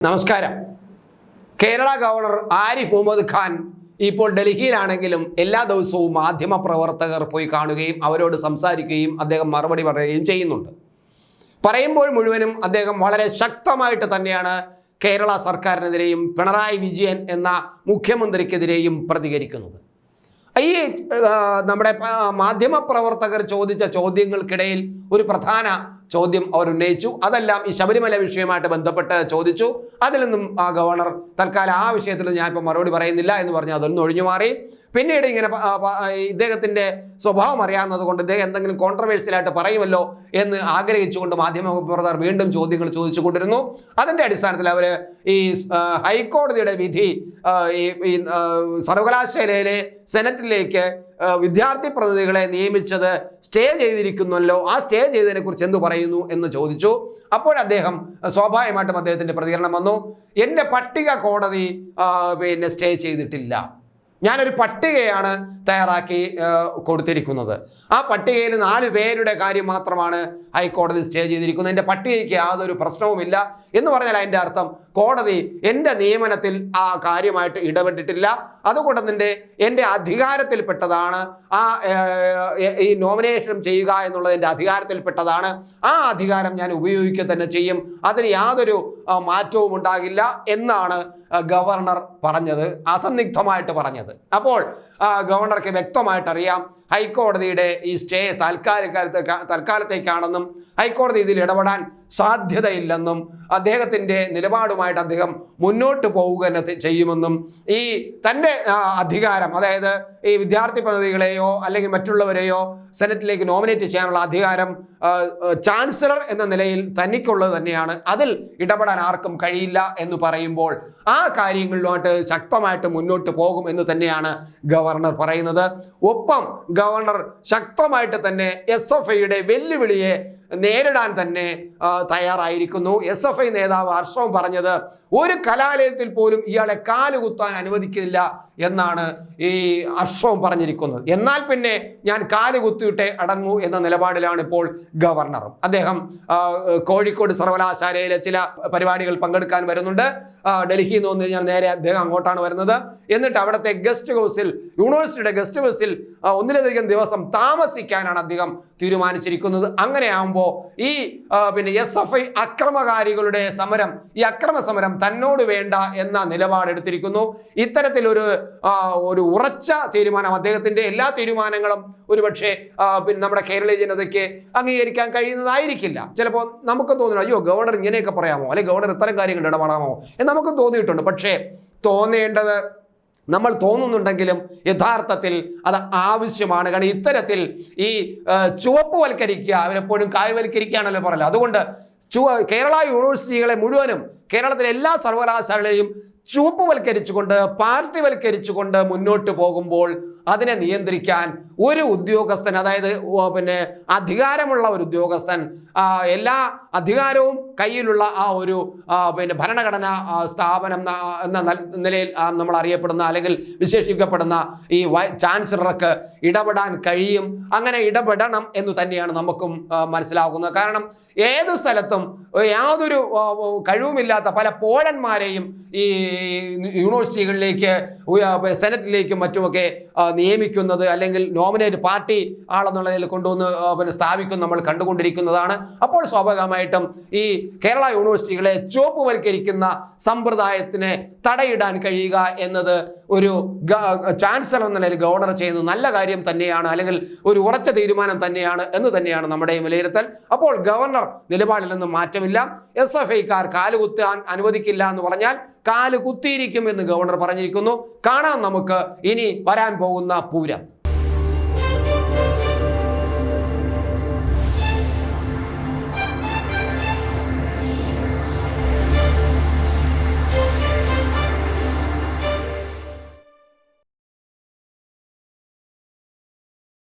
നമസ്കാരം. കേരള ഗവർണർ ആരിഫ് മുഹമ്മദ് ഖാൻ ഇപ്പോൾ ഡൽഹിയിലാണെങ്കിലും എല്ലാ ദിവസവും മാധ്യമ പ്രവർത്തകർ പോയി കാണുകയും അവരോട് സംസാരിക്കുകയും അദ്ദേഹം മറുപടി പറയുകയും ചെയ്യുന്നുണ്ട്. പറയുമ്പോൾ മുഴുവനും അദ്ദേഹം വളരെ ശക്തമായിട്ട് തന്നെയാണ് കേരള സർക്കാരിനെതിരെയും പിണറായി വിജയൻ എന്ന മുഖ്യമന്ത്രിക്കെതിരെയും പ്രതികരിക്കുന്നത്. ഈ നമ്മുടെ മാധ്യമ പ്രവർത്തകർ ചോദിച്ച ചോദ്യങ്ങൾക്കിടയിൽ ഒരു പ്രധാന ചോദ്യം അവർ ഉന്നയിച്ചു. അതെല്ലാം ഈ ശബരിമല വിഷയമായിട്ട് ബന്ധപ്പെട്ട് ചോദിച്ചു. ആ ഗവർണർ തൽക്കാലം ആ വിഷയത്തിൽ ഞാനിപ്പോൾ മറുപടി പറയുന്നില്ല എന്ന് പറഞ്ഞ് അതൊന്നും ഒഴിഞ്ഞു മാറി. പിന്നീട് ഇങ്ങനെ ഇദ്ദേഹത്തിന്റെ സ്വഭാവം അറിയാവുന്നത് കൊണ്ട് ഇദ്ദേഹം എന്തെങ്കിലും കോൺട്രവേഴ്സ്യൽ ആയിട്ട് പറയുമല്ലോ എന്ന് ആഗ്രഹിച്ചുകൊണ്ട് മാധ്യമ പ്രവർത്തകർ വീണ്ടും ചോദ്യങ്ങൾ ചോദിച്ചു കൊണ്ടിരുന്നു അതിന്റെ അടിസ്ഥാനത്തിൽ അവർ ഈ ഹൈക്കോടതിയുടെ വിധി ഈ സർവകലാശാലയിലെ സെനറ്റിലേക്ക് വിദ്യാർത്ഥി പ്രതിനിധികളെ നിയമിച്ചത് സ്റ്റേ ചെയ്തിരിക്കുന്നല്ലോ ആ സ്റ്റേ ചെയ്തതിനെ കുറിച്ച് എന്ത് പറയുന്നു എന്ന് ചോദിച്ചു. അപ്പോഴദ്ദേഹം സ്വാഭാവികമായിട്ടും അദ്ദേഹത്തിന്റെ പ്രതികരണം വന്നു. എന്റെ പട്ടിക കോടതി പിന്നെ സ്റ്റേ ചെയ്തിട്ടില്ല. ഞാനൊരു പട്ടികയാണ് തയ്യാറാക്കി കൊടുത്തിരിക്കുന്നത്. ആ പട്ടികയിൽ നാല് പേരുടെ കാര്യം മാത്രമാണ് ഹൈക്കോടതി സ്റ്റേ ചെയ്തിരിക്കുന്നത്. എന്റെ പട്ടികയ്ക്ക് യാതൊരു പ്രശ്നവുമില്ല എന്ന് പറഞ്ഞാൽ അതിന്റെ അർത്ഥം കോടതി എന്റെ നിയമനത്തിൽ ആ കാര്യമായിട്ട് ഇടപെട്ടിട്ടില്ല. അതുകൊണ്ട് തന്നെ എന്റെ അധികാരത്തിൽപ്പെട്ടതാണ് ആ ഈ നോമിനേഷൻ ചെയ്യുക എന്നുള്ളത് എന്റെ അധികാരത്തിൽപ്പെട്ടതാണ്. ആ അധികാരം ഞാൻ ഉപയോഗിക്കുക തന്നെ ചെയ്യും. അതിന് യാതൊരു മാറ്റവും ഉണ്ടാകില്ല എന്നാണ് ഗവർണർ പറഞ്ഞത്. അസന്നിഗ്ധമായിട്ട് പറഞ്ഞത്. അപ്പോൾ ഗവർണർക്ക് വ്യക്തമായിട്ട് അറിയാം ഹൈക്കോടതിയുടെ ഈ സ്റ്റേ താൽക്കാലിക തൽക്കാലത്തേക്കാണെന്നും ഹൈക്കോടതി ഇതിൽ ഇടപെടാൻ സാധ്യതയില്ലെന്നും അദ്ദേഹത്തിന്റെ നിലപാടുമായിട്ട് അദ്ദേഹം മുന്നോട്ട് പോവുക തന്നെ ചെയ്യുമെന്നും ഈ തന്റെ അധികാരം അതായത് ഈ വിദ്യാർത്ഥി പ്രതിനിധികളെയോ അല്ലെങ്കിൽ മറ്റുള്ളവരെയോ സെനറ്റിലേക്ക് നോമിനേറ്റ് ചെയ്യാനുള്ള അധികാരം ചാൻസലർ എന്ന നിലയിൽ തനിക്കുള്ളത് തന്നെയാണ്. അതിൽ ഇടപെടാൻ ആർക്കും കഴിയില്ല എന്ന് പറയുമ്പോൾ ആ കാര്യങ്ങളിലുമായിട്ട് ശക്തമായിട്ട് മുന്നോട്ട് പോകും എന്ന് തന്നെയാണ് ഗവർണർ പറയുന്നത്. ഒപ്പം ഗവർണർ ശക്തമായിട്ട് തന്നെ എസ് എഫ് ഐയുടെ വെല്ലുവിളിയെ നേരിടാൻ തന്നെ തയ്യാറായിരിക്കുന്നു. എസ് എഫ് ഐ നേതാവ് ഹർഷവും പറഞ്ഞത് ഒരു കലാലയത്തിൽ പോലും ഇയാളെ കാലുകുത്താൻ അനുവദിക്കില്ല എന്നാണ് ഈ ഹർഷവും പറഞ്ഞിരിക്കുന്നത്. എന്നാൽ പിന്നെ ഞാൻ കാലുകുത്തിയിട്ടേ അടങ്ങൂ എന്ന നിലപാടിലാണ് ഇപ്പോൾ ഗവർണറും അദ്ദേഹം കോഴിക്കോട് സർവകലാശാലയിലെ ചില പരിപാടികൾ പങ്കെടുക്കാൻ വരുന്നുണ്ട്. ഡൽഹി ഡൽഹിയിൽ നിന്ന് കഴിഞ്ഞാൽ നേരെ അദ്ദേഹം അങ്ങോട്ടാണ് വരുന്നത്. എന്നിട്ട് അവിടുത്തെ ഗസ്റ്റ് ഹൗസിൽ യൂണിവേഴ്സിറ്റിയുടെ ഗസ്റ്റ് ഹൗസിൽ ഒന്നിലധികം ദിവസം താമസിക്കാനാണ് അദ്ദേഹം തീരുമാനിച്ചിരിക്കുന്നത്. അങ്ങനെയാകുമ്പോൾ ഈ പിന്നെ എസ് എഫ് ഐ അക്രമകാരികളുടെ സമരം ഈ അക്രമ സമരം തന്നോട് വേണ്ട എന്ന നിലപാടെടുത്തിരിക്കുന്നു. ഇത്തരത്തിലൊരു ഒരു ഒരു ഉറച്ച തീരുമാനം അദ്ദേഹത്തിന്റെ എല്ലാ തീരുമാനങ്ങളും ഒരുപക്ഷെ പിന്നെ നമ്മുടെ കേരളീയ ജനതയ്ക്ക് അംഗീകരിക്കാൻ കഴിയുന്നതായിരിക്കില്ല. ചിലപ്പോൾ നമുക്ക് തോന്നുന്നു അയ്യോ ഗവർണർ ഇങ്ങനെയൊക്കെ പറയാമോ? അല്ലെങ്കിൽ ഗവർണർ ഇത്തരം കാര്യങ്ങൾ ഇടപെടാമോ? എന്ന് നമുക്ക് തോന്നിയിട്ടുണ്ട്. പക്ഷേ തോന്നേണ്ടത് നമ്മൾ തോന്നുന്നുണ്ടെങ്കിലും യഥാർത്ഥത്തിൽ അത് ആവശ്യമാണ്. കാരണം ഇത്തരത്തിൽ ഈ ചുവപ്പ് വൽക്കരിക്കുക അവരെപ്പോഴും കായ്വൽക്കരിക്കുകയാണല്ലോ പറയല്ലോ അതുകൊണ്ട് കേരള യൂണിവേഴ്സിറ്റികളെ മുഴുവനും കേരളത്തിലെ എല്ലാ സർവകലാശാലകളെയും ചുവപ്പുവൽക്കരിച്ചുകൊണ്ട് പാർട്ടിവൽക്കരിച്ചുകൊണ്ട് മുന്നോട്ട് പോകുമ്പോൾ അതിനെ നിയന്ത്രിക്കാൻ ഒരു ഉദ്യോഗസ്ഥൻ അതായത് പിന്നെ അധികാരമുള്ള ഒരു ഉദ്യോഗസ്ഥൻ എല്ലാ അധികാരവും കയ്യിലുള്ള ആ ഒരു പിന്നെ ഭരണഘടന സ്ഥാപനം എന്ന നിലയിൽ നമ്മൾ അറിയപ്പെടുന്ന അല്ലെങ്കിൽ വിശേഷിക്കപ്പെടുന്ന ഈ ചാൻസലർക്ക് ഇടപെടാൻ കഴിയും. അങ്ങനെ ഇടപെടണം എന്ന് തന്നെയാണ് നമുക്കും മനസ്സിലാകുന്നത്. കാരണം ഏത് സ്ഥലത്തും യാതൊരു ആ, കഴിവുമില്ലാത്ത പല പോഴന്മാരെയും ഈ യൂണിവേഴ്സിറ്റികളിലേക്ക് സെനറ്റിലേക്കും മറ്റുമൊക്കെ നിയമിക്കുന്നത് അല്ലെങ്കിൽ നോമിനേറ്റ് പാർട്ടി ആളെന്നുള്ളതിൽ കൊണ്ടുവന്ന് പിന്നെ സ്ഥാപിക്കും നമ്മൾ കണ്ടുകൊണ്ടിരിക്കുന്നതാണ്. അപ്പോൾ സ്വാഭാവികമായിട്ടും ഈ കേരള യൂണിവേഴ്സിറ്റികളെ ചുവപ്പുവൽക്കരിക്കുന്ന സമ്പ്രദായത്തിനെ തടയിടാൻ കഴിയുക എന്നത് ഒരു ചാൻസലർ എന്ന നിലയിൽ ഗവർണർ ചെയ്യുന്നത് നല്ല കാര്യം തന്നെയാണ് അല്ലെങ്കിൽ ഒരു ഉറച്ച തീരുമാനം തന്നെയാണ് എന്ന് തന്നെയാണ് നമ്മുടെ വിലയിരുത്തൽ. അപ്പോൾ ഗവർണർ നിലപാടിൽ നിന്നും മാറ്റമില്ല. എസ് എഫ് ഐക്കാർ കാലുകുത്താൻ അനുവദിക്കില്ല എന്ന് പറഞ്ഞാൽ കാൽ കുത്തിയിരിക്കും എന്ന് ഗവർണർ പറഞ്ഞിരിക്കുന്നു. കാണാം നമുക്ക് ഇനി വരാൻ പോകുന്ന പൂരം.